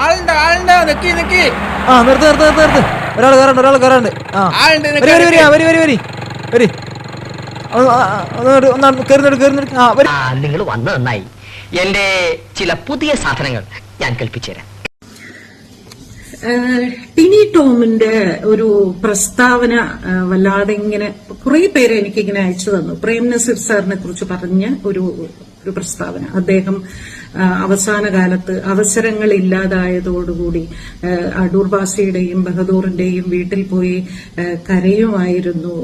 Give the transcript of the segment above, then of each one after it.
ആളുണ്ട് ആളുണ്ട്. നിക്കി നിക്കി. ആ നിർത്ത് നിർത്ത് നിർത്ത് നിർത്ത്. ഒരാൾ കയറണ്ട് ഒരാൾ കയറണ്ട് ആ. ആളുണ്ട് വരി വരി വരി വരി വരി വരി. നിങ്ങൾ വന്നു നന്നായി. എന്റെ ചില പുതിയ സാധനങ്ങൾ ഞാൻ കൽപ്പിച്ചുതരാം ടിനി ടോമിന്റെ ഒരു പ്രസ്താവന വല്ലാതെ ഇങ്ങനെ കുറെ പേര് എനിക്കിങ്ങനെ അയച്ചു തന്നു. പ്രേം നസീർ സാറിനെ കുറിച്ച് പറഞ്ഞ ഒരു ഒരു പ്രസ്താവന. അദ്ദേഹം അവസാന കാലത്ത് അവസരങ്ങൾ ഇല്ലാതായതോടുകൂടി അടൂർ ബാസിയുടെയും ബഹദൂറിന്റെയും വീട്ടിൽ പോയി കരയുമായിരുന്നു.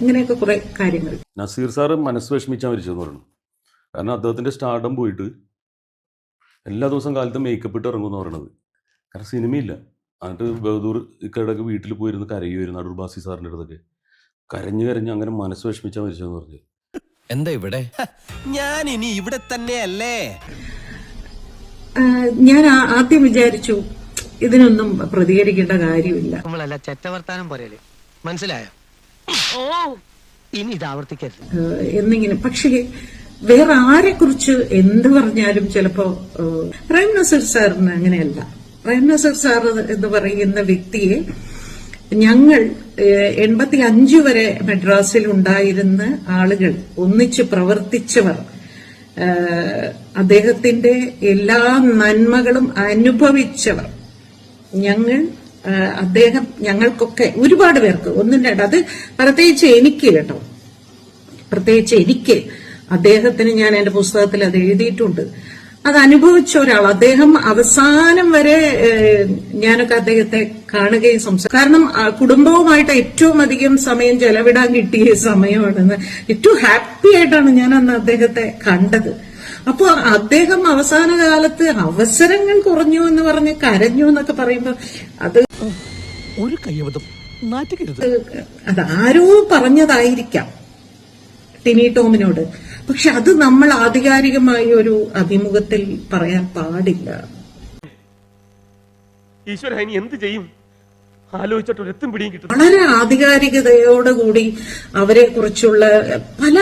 അങ്ങനെയൊക്കെ കുറെ കാര്യങ്ങൾ. നസീർ സാറ് മനസ്സ് വിഷമിച്ചാൽ മരിച്ചതെന്ന് പറഞ്ഞു കാരണം അദ്ദേഹത്തിന്റെ സ്റ്റാർഡം പോയിട്ട് എല്ലാ ദിവസം കാലത്തും മേക്കപ്പ് ഇട്ട് ഇറങ്ങുമെന്ന് പറയണത്. കാരണം സിനിമയില്ല. എന്നിട്ട് ബഹദൂർ ഇക്കടക്ക് വീട്ടിൽ പോയിരുന്ന് കരയുമായിരുന്നു അടൂർ ബാസി സാറിന്റെ അടുത്തൊക്കെ. കരഞ്ഞ് കരഞ്ഞ് അങ്ങനെ മനസ്സ് വിഷമിച്ചാൽ മരിച്ചതെന്ന് പറഞ്ഞു. എന്താ ഇവിടെ? ഞാൻ ഇനി ഇവിടെ തന്നെയല്ലേ? ഞാൻ ആദ്യം വിചാരിച്ചു ഇതിനൊന്നും പ്രതികരിക്കേണ്ട കാര്യമില്ല. നമ്മളല്ല ചെറ്റവർത്താനം പോരല്ലേ മനസ്സിലായോ? ഓ. ഇനി ഇത് ആവർത്തിക്കരുത്. എന്നിങ്ങനെ. പക്ഷേ വേറെ ആരെ കുറിച്ച് എന്ത് പറഞ്ഞാലും ചിലപ്പോ റൈം പ്രേം നസീർ സാറിന് അങ്ങനെയല്ല. പ്രേം നസീർ സാർ എന്ന് പറയുന്ന വ്യക്തിയെ ഞങ്ങൾ എൺപത്തി അഞ്ചു വരെ മെഡ്രാസിൽ ഉണ്ടായിരുന്ന ആളുകൾ ഒന്നിച്ച് പ്രവർത്തിച്ചവർ. അദ്ദേഹത്തിന്റെ എല്ലാ നന്മകളും അനുഭവിച്ചവർ. ഞങ്ങൾ അദ്ദേഹം ഞങ്ങൾക്കൊക്കെ ഒരുപാട് പേർക്ക് ഒന്നും രണ്ട് അത് പ്രത്യേകിച്ച് എനിക്ക് കേട്ടോ. പ്രത്യേകിച്ച് എനിക്ക്. അദ്ദേഹത്തിന് ഞാൻ എന്റെ പുസ്തകത്തിൽ അത് എഴുതിയിട്ടുണ്ട്. അത് അനുഭവിച്ച ഒരാൾ. അദ്ദേഹം അവസാനം വരെ ഞാനൊക്കെ അദ്ദേഹത്തെ കാണുകയും സംസാരിക്കും കാരണം കുടുംബവുമായിട്ട് ഏറ്റവും അധികം സമയം ചെലവിടാൻ കിട്ടിയ സമയമാണെന്ന്. ഏറ്റവും ഹാപ്പി ആയിട്ടാണ് ഞാൻ അന്ന് അദ്ദേഹത്തെ കണ്ടത്. അപ്പൊ അദ്ദേഹം അവസാന കാലത്ത് അവസരങ്ങൾ കുറഞ്ഞു എന്ന് പറഞ്ഞ് കരഞ്ഞു എന്നൊക്കെ പറയുമ്പോ അത് ഒരു കയ്യബദ്ധം അത് ആരോ പറഞ്ഞതായിരിക്കാം. ടിനി ടോമിനോട്. പക്ഷെ അത് നമ്മൾ ആധികാരികമായ ഒരു അഭിമുഖത്തിൽ പറയാൻ പാടില്ല. ഈശ്വര ഇനി എന്ത് ചെയ്യും? ആലോചിച്ചിട്ട് ഒരു എത്തും പിടിയും കിട്ടും വളരെ ആധികാരികതയോടുകൂടി അവരെ കുറിച്ചുള്ള പല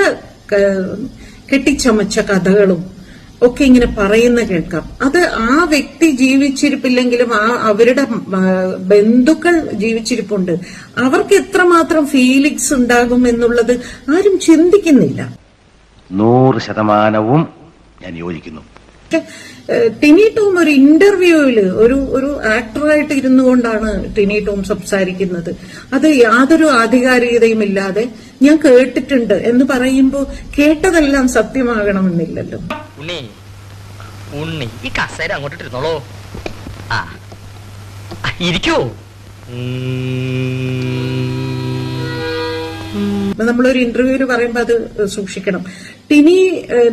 കെട്ടിച്ചമച്ച കഥകളും ഒക്കെ ഇങ്ങനെ പറയുന്ന കേൾക്കാം. അത് ആ വ്യക്തി ജീവിച്ചിരിപ്പില്ലെങ്കിലും ആ അവരുടെ ബന്ധുക്കൾ ജീവിച്ചിരിപ്പുണ്ട്. അവർക്ക് എത്രമാത്രം ഫീലിങ്സ് ഉണ്ടാകും എന്നുള്ളത് ആരും ചിന്തിക്കുന്നില്ല. നൂറ് ശതമാനവും ഞാൻ യോജിക്കുന്നു. ടിനി ടോം ഒരു ഇന്റർവ്യൂവിൽ ഒരു ഒരു ആക്ടറായിട്ട് ഇരുന്നു കൊണ്ടാണ് ടിനി ടോം സംസാരിക്കുന്നത്. അത് യാതൊരു ആധികാരികതയും ഇല്ലാതെ ഞാൻ കേട്ടിട്ടുണ്ട് എന്ന് പറയുമ്പോൾ കേട്ടതെല്ലാം സത്യമാകണമെന്നില്ലല്ലോ. ഉണ്ണി ഉണ്ണി ഈ കസേര അങ്ങോട്ട് ഇരുന്നോളോ. ആ ഇരിക്കോ. ഇരിക്കൂ അപ്പൊ നമ്മളൊരു ഇന്റർവ്യൂവിൽ പറയുമ്പോൾ അത് സൂക്ഷിക്കണം. ടിനി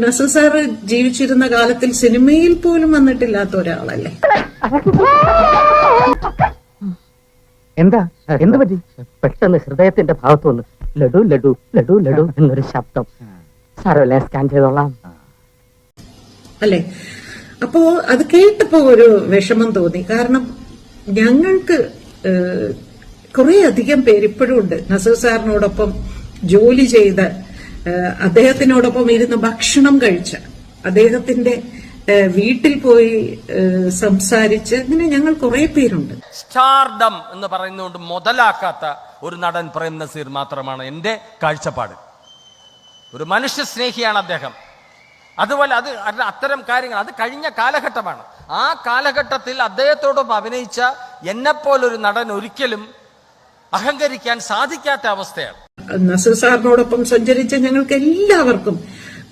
നസസാർ ജീവിച്ചിരുന്ന കാലത്തിൽ സിനിമയിൽ പോലും വന്നിട്ടില്ലാത്ത ഒരാളല്ലേ? എന്താ? എന്ത് പറ്റി? പെട്ടെന്ന് ഹൃദയത്തിന്റെ ഭാഗത്തു വന്നു. ലഡു ലഡു ലഡു ലഡു എന്നൊരു ശബ്ദം. സാറല്ലേ സ്കാൻ ചെയ്തോളാം. അല്ലെ? അപ്പോ അത് കേട്ടപ്പോ ഒരു വിഷമം തോന്നി. കാരണം ഞങ്ങൾക്ക് കുറെ അധികം പേര് ഇപ്പോഴും ഉണ്ട്. നസീർ സാറിനോടൊപ്പം ജോലി ചെയ്ത് അദ്ദേഹത്തിനോടൊപ്പം ഇരുന്ന് ഭക്ഷണം കഴിച്ച അദ്ദേഹത്തിന്റെ വീട്ടിൽ പോയി സംസാരിച്ച് അങ്ങനെ ഞങ്ങൾ കുറെ പേരുണ്ട്. സ്റ്റാർഡം എന്ന് പറയുന്നതുകൊണ്ട് മുതലാക്കാത്ത ഒരു നടൻ പ്രേം നസീർ മാത്രമാണ് എന്റെ കാഴ്ചപ്പാട്. ഒരു മനുഷ്യ സ്നേഹിയാണ് അദ്ദേഹം. അതുപോലെ അത് അത് അത്തരം കാര്യങ്ങൾ അത് കഴിഞ്ഞ കാലഘട്ടമാണ്. ആ കാലഘട്ടത്തിൽ അദ്ദേഹത്തോടൊപ്പം അഭിനയിച്ച എന്നെപ്പോലൊരു നടൻ ഒരിക്കലും അഹങ്കരിക്കാൻ സാധിക്കാത്ത അവസ്ഥയാണ്. നസീർ സാറിനോടൊപ്പം സഞ്ചരിച്ച ഞങ്ങൾക്ക് എല്ലാവർക്കും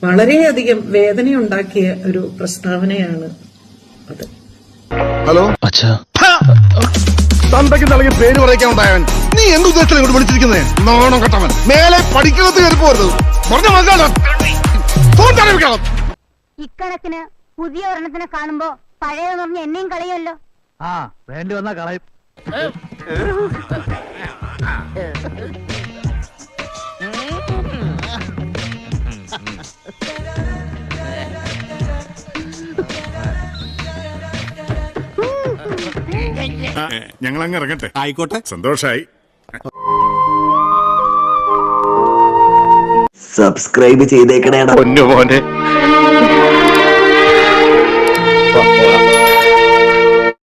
വളരെയധികം വേദനയുണ്ടാക്കിയ ഒരു പ്രസ്താവനയാണ് അത്. ഹലോ? തന്തയ്ക്ക് നൽകി പേര് പറയിക്കാൻ ഉണ്ടായവൻ. നീ എന്ത് ഉദ്ദേശത്തിൽ ഇങ്ങോട്ട് വിളിച്ചിരിക്കുന്നേ? നോണം കെട്ടവൻ. മേലെ പഠിക്കുന്നത് കയറി പോരുത്. പറഞ്ഞ തലവിക്കണം ഇക്കണക്കിന് പുതിയ ഒരെണ്ണത്തിനെ കാണുമ്പോ പഴയ പറഞ്ഞ് എന്നെയും കളയുമല്ലോ. ആ വേണ്ടി വന്നാ കളയും. ഞങ്ങൾ അങ്ങ് ഇറങ്ങട്ടെ. ആയിക്കോട്ടെ. സന്തോഷായി. സബ്സ്ക്രൈബ് ചെയ്തേക്കണേടാ. പൊന്നു മോനെ